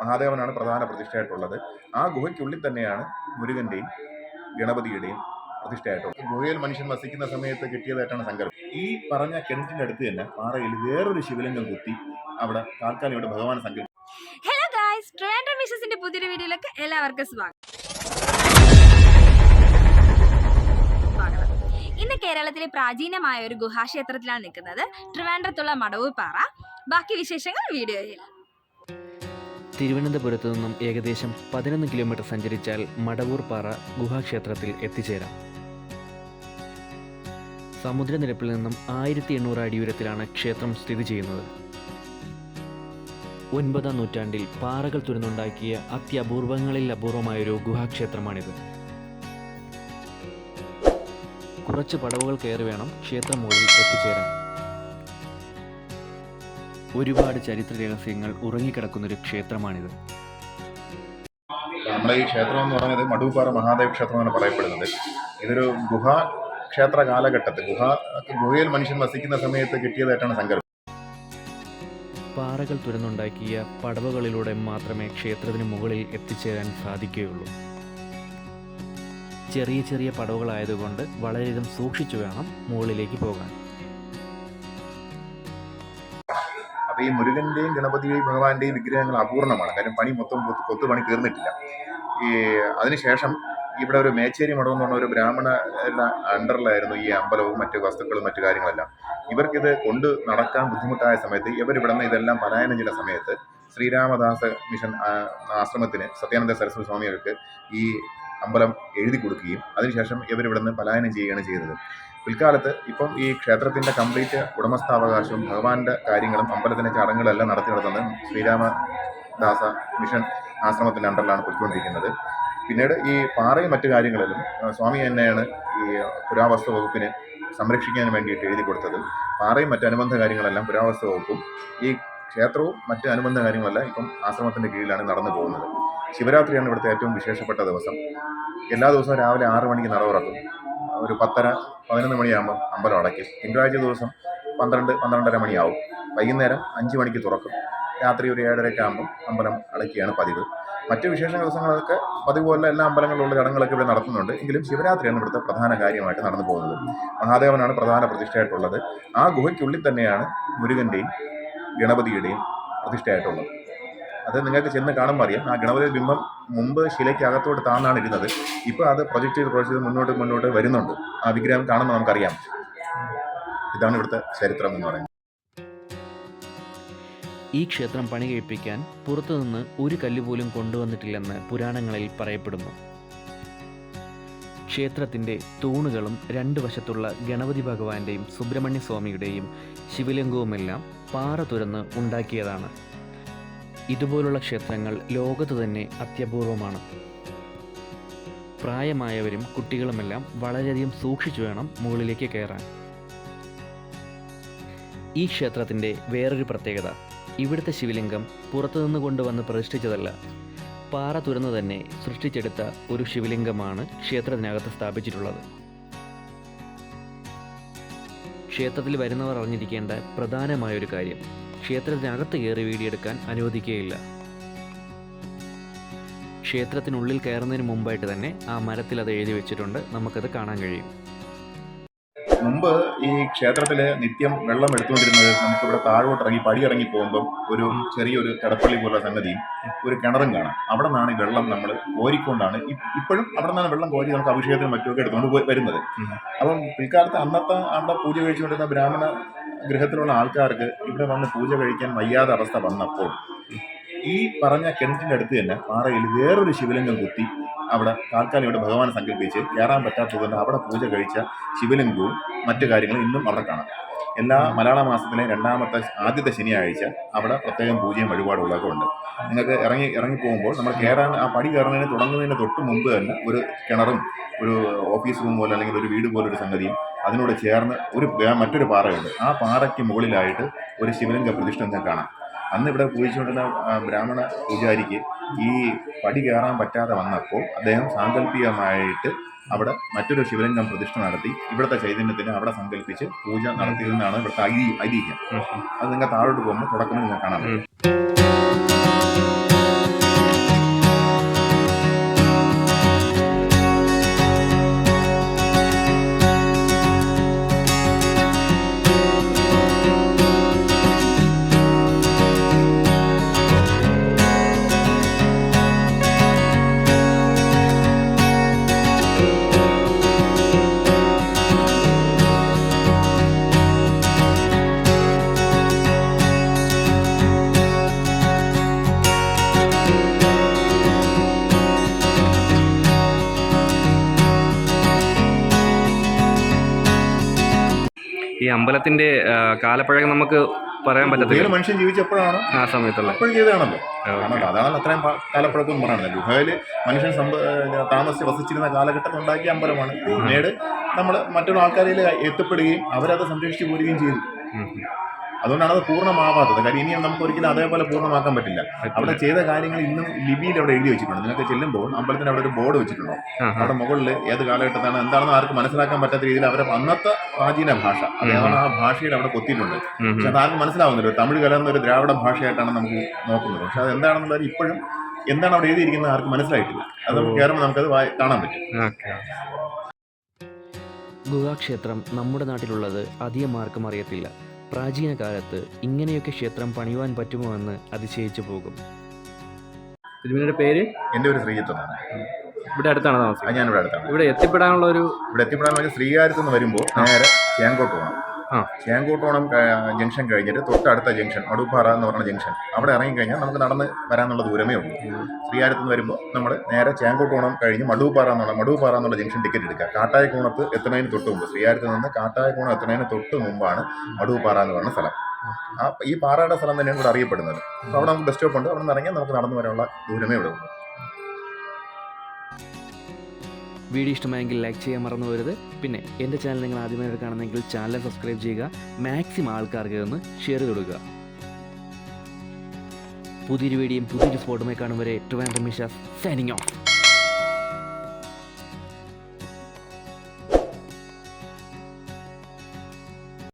മഹാദേവനാണ് പ്രധാന പ്രതിഷ്ഠയായിട്ടുള്ളത്. ആ ഗുഹയ്ക്കുള്ളിൽ തന്നെയാണ് മുരുകന്റെയും ഗണപതിയുടെയും പ്രതിഷ്ഠയായിട്ടുള്ളത്. ഗുഹയിൽ മനുഷ്യൻ വസിക്കുന്ന സമയത്ത് കിട്ടിയതായിട്ടാണ് സങ്കല്പം. ഈ പറഞ്ഞ കിണറ്റിന്റെ അടുത്ത് തന്നെ പാറയിൽ വേറൊരു ശിവലിംഗം കുത്തി അവിടെ താൽക്കാലം ഇവിടെ ഭഗവാൻ സങ്കല്പം. ഹലോ ഗായ്സ് ട്രിവാൻഡ്രം വിഷസിന്റെ പുതിയൊരു വീഡിയോയിലേക്ക് എല്ലാവർക്കും സ്വാഗതം. ഇന്ന് കേരളത്തിലെ പ്രാചീനമായ ഒരു ഗുഹാക്ഷേത്രത്തിലാണ് നിൽക്കുന്നത്. ട്രിവാൻഡ്രത്തുള്ള മടവൂർ പാറ. ബാക്കി വിശേഷങ്ങൾ വീഡിയോയിൽ. തിരുവനന്തപുരത്തു നിന്നും ഏകദേശം പതിനൊന്ന് കിലോമീറ്റർ സഞ്ചരിച്ചാൽ മടവൂർ പാറ ഗുഹാക്ഷേത്രത്തിൽ എത്തിച്ചേരാം. സമുദ്രനിരപ്പിൽ നിന്നും ആയിരത്തി എണ്ണൂറ് അടി ഉയരത്തിലാണ് ക്ഷേത്രം സ്ഥിതി ചെയ്യുന്നത്. ഒൻപതാം നൂറ്റാണ്ടിൽ പാറകൾ തുരന്നുണ്ടാക്കിയ അത്യപൂർവങ്ങളിൽ അപൂർവമായൊരു ഗുഹാക്ഷേത്രമാണിത്. കുറച്ച് പടവുകൾ കയറി വേണം ക്ഷേത്രം മുകളിൽ എത്തിച്ചേരാൻ. ഒരുപാട് ചരിത്ര രഹസ്യങ്ങൾ ഉറങ്ങിക്കിടക്കുന്നൊരു ക്ഷേത്രമാണിത്. നമ്മുടെ ഈ ക്ഷേത്രം എന്ന് പറയുന്നത് മടുപ്പാറ മഹാദേവ ക്ഷേത്രം എന്നാണ് പറയപ്പെടുന്നത്. ഇതൊരു ഗുഹ ക്ഷേത്ര കാലഘട്ടത്തിൽ ഗുഹ ഗുഹയിൽ മനുഷ്യൻ വസിക്കുന്ന സമയത്ത് കിട്ടിയതായിട്ടാണ് സങ്കല്പം. പാറകൾ തുരന്നുണ്ടാക്കിയ പടവുകളിലൂടെ മാത്രമേ ക്ഷേത്രത്തിന് മുകളിൽ എത്തിച്ചേരാൻ സാധിക്കുകയുള്ളൂ. ചെറിയ ചെറിയ പടവുകളായതുകൊണ്ട് വളരെയധികം സൂക്ഷിച്ചു വേണം മുകളിലേക്ക് പോകാൻ. അപ്പൊ ഈ മുരുകന്റെയും ഗണപതി ഭഗവാന്റെയും വിഗ്രഹങ്ങൾ അപൂർണമാണ്. കാര്യം പണി മൊത്തം കൊത്തു പണി തീർന്നിട്ടില്ല. ഈ അതിനുശേഷം ഇവിടെ ഒരു മേച്ചേരി മഠം എന്ന് പറഞ്ഞ ഒരു ബ്രാഹ്മണ അണ്ടറിലായിരുന്നു ഈ അമ്പലവും മറ്റു വസ്തുക്കളും മറ്റു കാര്യങ്ങളെല്ലാം. ഇവർക്കിത് കൊണ്ട് നടക്കാൻ ബുദ്ധിമുട്ടായ സമയത്ത് ഇവർ ഇവിടെ നിന്ന് ഇതെല്ലാം പലായനം ചെയ്ത സമയത്ത് ശ്രീരാമദാസ മിഷൻ ആശ്രമത്തിന് സത്യാനന്ദ സരസ്വതി സ്വാമികൾക്ക് ഈ അമ്പലം എഴുതി കൊടുക്കുകയും അതിനുശേഷം ഇവർ നിന്ന് പലായനം ചെയ്യുകയാണ് ചെയ്തത്. പിൽക്കാലത്ത് ഇപ്പം ഈ ക്ഷേത്രത്തിന്റെ കംപ്ലീറ്റ് ഉടമസ്ഥാവകാശവും ഭഗവാന്റെ കാര്യങ്ങളും അമ്പലത്തിന്റെ ചടങ്ങുകളെല്ലാം നടത്തി നടത്തുന്നത് ശ്രീരാമദാസ മിഷൻ ആശ്രമത്തിന്റെ അണ്ടറിലാണ് പൊയ്ക്കൊണ്ടിരിക്കുന്നത്. പിന്നീട് ഈ പാറയും മറ്റു കാര്യങ്ങളിലും സ്വാമി തന്നെയാണ് ഈ പുരാവസ്തു വകുപ്പിന് സംരക്ഷിക്കാൻ വേണ്ടിയിട്ട് എഴുതി കൊടുത്തത്. പാറയും മറ്റു അനുബന്ധ കാര്യങ്ങളെല്ലാം പുരാവസ്തു വകുപ്പും ഈ ക്ഷേത്രവും മറ്റ് അനുബന്ധ കാര്യങ്ങളെല്ലാം ഇപ്പം ആശ്രമത്തിന്റെ കീഴിലാണ് നടന്നു പോകുന്നത്. ശിവരാത്രിയാണ് ഇവിടുത്തെ ഏറ്റവും വിശേഷപ്പെട്ട ദിവസം. എല്ലാ ദിവസവും രാവിലെ ആറ് മണിക്ക് നട തുറക്കും. ഒരു പത്തര പതിനൊന്ന് മണിയാകുമ്പോൾ അമ്പലം അടയ്ക്കും. തിങ്കളാഴ്ച ദിവസം പന്ത്രണ്ട് പന്ത്രണ്ടര മണിയാവും. വൈകുന്നേരം അഞ്ച് മണിക്ക് തുറക്കും. രാത്രി ഒരു ഏഴരയ്ക്ക് ആകുമ്പോൾ അമ്പലം അടയ്ക്കുകയാണ് പതിവ്. മറ്റ് വിശേഷ ദിവസങ്ങളൊക്കെ പതിവ് പോലെ എല്ലാ അമ്പലങ്ങളിലുള്ള ചടങ്ങുകളൊക്കെ ഇവിടെ നടത്തുന്നുണ്ട്. എങ്കിലും ശിവരാത്രിയാണ് ഇവിടുത്തെ പ്രധാന കാര്യമായിട്ട് നടന്നു പോകുന്നത്. മഹാദേവനാണ് പ്രധാന പ്രതിഷ്ഠയായിട്ടുള്ളത്. ആ ഗുഹയ്ക്കുള്ളിൽ തന്നെയാണ് മുരുകന്റെയും ഗണപതിയുടെയും പ്രതിഷ്ഠയായിട്ടുള്ളത്. അത് നിങ്ങൾക്ക് ചെന്ന് കാണുമ്പോൾ അറിയാം. ആ ഗണപതി ബിംബം മുമ്പ് ശിലയ്ക്ക് അകത്തോട്ട് താന്നാണ് ഇരുന്നത്. ഇപ്പോൾ അത് പ്രൊജക്ട് ചെയ്ത് പ്രൊജക്ട് ചെയ്ത് മുന്നോട്ട് മുന്നോട്ട് വരുന്നുണ്ട്. ആ വിഗ്രഹം കാണുമ്പോൾ നമുക്കറിയാം. ഇതാണ് ഇവിടുത്തെ ചരിത്രം എന്ന് പറയുന്നത്. ഈ ക്ഷേത്രം പണി കഴിപ്പിക്കാൻ പുറത്തുനിന്ന് ഒരു കല്ല് പോലും കൊണ്ടുവന്നിട്ടില്ലെന്ന് പുരാണങ്ങളിൽ പറയപ്പെടുന്നു. ക്ഷേത്രത്തിന്റെ തൂണുകളും രണ്ട് വശത്തുള്ള ഗണപതി ഭഗവാന്റെയും സുബ്രഹ്മണ്യ സ്വാമിയുടെയും ശിവലിംഗവുമെല്ലാം പാറ തുരന്ന് ഉണ്ടാക്കിയതാണ്. ഇതുപോലുള്ള ക്ഷേത്രങ്ങൾ ലോകത്ത് തന്നെ അത്യപൂർവമാണ്. പ്രായമായവരും കുട്ടികളുമെല്ലാം വളരെയധികം സൂക്ഷിച്ചു വേണം മുകളിലേക്ക് കയറാൻ. ഈ ക്ഷേത്രത്തിന്റെ വേറൊരു പ്രത്യേകത ഇവിടുത്തെ ശിവലിംഗം പുറത്തുനിന്ന് കൊണ്ടുവന്ന് പ്രതിഷ്ഠിച്ചതല്ല. പാറ തുരന്ന് തന്നെ സൃഷ്ടിച്ചെടുത്ത ഒരു ശിവലിംഗമാണ് ക്ഷേത്രത്തിനകത്ത് സ്ഥാപിച്ചിട്ടുള്ളത്. ക്ഷേത്രത്തിൽ വരുന്നവർ അറിഞ്ഞിരിക്കേണ്ട പ്രധാനമായൊരു കാര്യം ക്ഷേത്രത്തിനകത്ത് കയറി വീടിയെടുക്കാൻ അനുവദിക്കുകയില്ല. ക്ഷേത്രത്തിനുള്ളിൽ കയറുന്നതിന് മുമ്പായിട്ട് തന്നെ ആ മരത്തിൽ അത് എഴുതി വെച്ചിട്ടുണ്ട്. നമുക്കത് കാണാൻ കഴിയും. മുമ്പ് ഈ ക്ഷേത്രത്തിൽ നിത്യം വെള്ളം എടുത്തുകൊണ്ടിരുന്നത് നമുക്കിവിടെ താഴോട്ട് ഇറങ്ങി പടി ഇറങ്ങി പോകുമ്പം ഒരു ചെറിയൊരു കടപ്പള്ളി പോലെ സംഗതിയും ഒരു കിണറും കാണാം. അവിടെ നിന്നാണ് ഈ വെള്ളം നമ്മൾ കോരിക്കൊണ്ടാണ് ഇപ്പോഴും അവിടെ നിന്നാണ് വെള്ളം കോരി നമുക്ക് അഭിഷേകത്തിനും മറ്റുമൊക്കെ എടുത്തുകൊണ്ട് പോയി വരുന്നത്. അപ്പം പിൽക്കാലത്ത് അന്നത്തെ അവിടെ പൂജ കഴിച്ചുകൊണ്ടിരുന്ന ബ്രാഹ്മണ ഗൃഹത്തിലുള്ള ആൾക്കാർക്ക് ഇവിടെ വന്ന് പൂജ കഴിക്കാൻ വയ്യാത്ത അവസ്ഥ വന്നപ്പോൾ ഈ പറഞ്ഞ കിണറ്റിന്റെ അടുത്ത് തന്നെ പാറയിൽ വേറൊരു ശിവലിംഗം കുത്തി അവിടെ താൽക്കാലം ഇവിടെ ഭഗവാനെ സങ്കല്പിച്ച് കയറാൻ പറ്റാത്തതുകൊണ്ട് അവിടെ പൂജ കഴിച്ച ശിവലിംഗവും മറ്റു കാര്യങ്ങളും ഇന്നും അവിടെ കാണാം. എല്ലാ മലയാള മാസത്തിലെ രണ്ടാമത്തെ ആദ്യത്തെ ശനിയാഴ്ച അവിടെ പ്രത്യേകം പൂജയും വഴിപാടുകളൊക്കെ ഉണ്ട്. നിങ്ങൾക്ക് ഇറങ്ങി ഇറങ്ങി പോകുമ്പോൾ നമ്മൾ കയറാൻ ആ പടി കയറുന്നതിന് തുടങ്ങുന്നതിന് തൊട്ട് മുമ്പ് തന്നെ ഒരു കിണറും ഒരു ഓഫീസ് റൂം പോലെ അല്ലെങ്കിൽ ഒരു വീട് പോലെ ഒരു സംഗതിയും അതിനോട് ചേർന്ന് ഒരു മറ്റൊരു പാറയുണ്ട്. ആ പാറയ്ക്ക് മുകളിലായിട്ട് ഒരു ശിവലിംഗ പ്രതിഷ്ഠ നിങ്ങൾക്ക് കാണാം. അന്ന് ഇവിടെ പൂജിച്ചുകൊണ്ടിരുന്ന ബ്രാഹ്മണ പൂജാരിക്ക് ഈ പടി കയറാൻ പറ്റാതെ വന്നപ്പോൾ അദ്ദേഹം സാങ്കല്പികമായിട്ട് അവിടെ മറ്റൊരു ശിവലിംഗം പ്രതിഷ്ഠ നടത്തി. ഇവിടുത്തെ ചൈതന്യത്തിന് അവിടെ സങ്കല്പിച്ച് പൂജ നടത്തിയതെന്നാണ് ഇവിടുത്തെ ഐതി ഐതിഹ്യം. അത് നിങ്ങൾ താഴോട്ട് പോകുമ്പോൾ തുടക്കം നിങ്ങൾ കാണാൻ പറ്റും. ഈ അമ്പലത്തിന്റെ കാലപ്പഴകം നമുക്ക് പറയാൻ പറ്റത്തില്ല. മനുഷ്യൻ ജീവിച്ചപ്പോഴാണ് ആ സമയത്തുള്ള. അപ്പോഴും ചെയ്തതാണല്ലോ. അതാണല്ലോ അത്രയും കാലപ്പഴക്കം പറയുന്നത് ഗുഹയിൽ മനുഷ്യൻ താമസിച്ച് വസിച്ചിരുന്ന കാലഘട്ടത്തിൽ ഉണ്ടാക്കിയ അമ്പലമാണ്. പിന്നീട് നമ്മൾ മറ്റുള്ള ആൾക്കാരിൽ എത്തപ്പെടുകയും അവരത് സംരക്ഷിച്ചു പോരുകയും ചെയ്തു. അതുകൊണ്ടാണ് അത് പൂർണമാവാത്തത്. കാര്യം ഇനിയും നമുക്ക് ഒരിക്കലും അതേപോലെ പൂർണമാക്കാൻ പറ്റില്ല. അവിടെ ചെയ്ത കാര്യങ്ങൾ ഇന്നും ലിപിയിൽ അവിടെ എഴുതി വെച്ചിട്ടുണ്ട്. നിങ്ങൾക്ക് ചെല്ലുമ്പോൾ അമ്പലത്തിന് അവിടെ ഒരു ബോർഡ് വെച്ചിട്ടുണ്ടോ. അവിടെ മുകളിൽ ഏത് കാലഘട്ടത്താണ് എന്താണെന്ന് ആർക്ക് മനസ്സിലാക്കാൻ പറ്റാത്ത രീതിയിൽ അവരെ അന്നത്തെ പ്രാചീന ഭാഷ അതാണ് ആ ഭാഷയിൽ അവിടെ കൊത്തിയിട്ടുണ്ട്. പക്ഷെ അത് ആർക്കും മനസ്സിലാവുന്നില്ല. തമിഴ് കലർന്ന ഒരു ദ്രാവിഡ ഭാഷയായിട്ടാണ് നമുക്ക് നോക്കുന്നത്. പക്ഷെ അത് എന്താണെന്നുള്ളത് ഇപ്പോഴും എന്താണ് അവിടെ എഴുതിയിരിക്കുന്നത് ആർക്കും മനസ്സിലായിട്ടില്ല. അത് നമുക്ക് കയറുമ്പോൾ നമുക്കത് കാണാൻ പറ്റും. ഗുഹാക്ഷേത്രം നമ്മുടെ നാട്ടിലുള്ളത് അധികം ആർക്കും അറിയത്തില്ല. പ്രാചീന കാലത്ത് ഇങ്ങനെയൊക്കെ ക്ഷേത്രം പണിയുവാൻ പറ്റുമോ എന്ന് അതിശയിച്ചു പോകും. തിരുമേനിയുടെ പേര്? എന്റെ ഒരു ശ്രീജിത്വമാണ് ഇവിടെ അടുത്താണ് താമസം ഞാൻ ഇവിടെ അടുത്താണ്. ഇവിടെ എത്തിപ്പെടാനുള്ള ഒരു ഇവിടെ എത്തിപ്പെടാനുള്ള വേണ്ടി ശ്രീകാര്യത്ത് നിന്ന് വരുമ്പോൾ നേരെ ചേങ്കോട്ട് പോകണം. ആ. ചേങ്കോട്ടോണം ജംഗ്ഷൻ കഴിഞ്ഞിട്ട് തൊട്ടടുത്ത ജംഗ്ഷൻ അടുപ്പാറ എന്ന് പറഞ്ഞ ജംഗ്ഷൻ. അവിടെ ഇറങ്ങിക്കഴിഞ്ഞാൽ നമുക്ക് നടന്ന് വരാനുള്ള ദൂരമേ ഉള്ളൂ. ശ്രീകാര്യത്ത് നിന്ന് വരുമ്പോൾ നമ്മൾ നേരെ ചേങ്കോട്ടോണം കഴിഞ്ഞ് മടുപ്പാറ എന്നുള്ള മടുപ്പാറ എന്നുള്ള ജംഗ്ഷൻ ടിക്കറ്റ് എടുക്കുക. കാട്ടായക്കോണത്ത് എത്തുന്നതിന് തൊട്ട് മുമ്പ് ശ്രീകാര്യത്ത് നിന്ന് കാട്ടായക്കോണം എത്തുന്നതിന് തൊട്ട് മുമ്പാണ് മടുപ്പാറ എന്ന് പറഞ്ഞ സ്ഥലം. ആ ഈ പാറയുടെ സ്ഥലം തന്നെയാണ് ഇവിടെ അറിയപ്പെടുന്നത്. അപ്പോൾ അവിടെ നമുക്ക് ബസ് സ്റ്റോപ്പ് ഉണ്ട്. അവിടെ നിന്ന് ഇറങ്ങിയാൽ നമുക്ക് നടന്നു വരാനുള്ള ദൂരമേ ഉള്ളൂ. വീഡിയോ ഇഷ്ടമായെങ്കിൽ ലൈക്ക് ചെയ്യാൻ മറന്നു വരുത് പിന്നെ എന്റെ ചാനൽ നിങ്ങൾ ആദ്യമായിട്ട് കാണുന്നെങ്കിൽ ചാനൽ സബ്സ്ക്രൈബ് ചെയ്യുക. മാക്സിമം ആൾക്കാർക്ക് ഒന്ന് ഷെയർ കൊടുക്കുക. പുതിയൊരു വീഡിയോയും പുതിയൊരു സ്പോട്ടുമായി കാണും വരെ. ട്രിവാൻ മിഷ സൈനിങ് ഓഫ്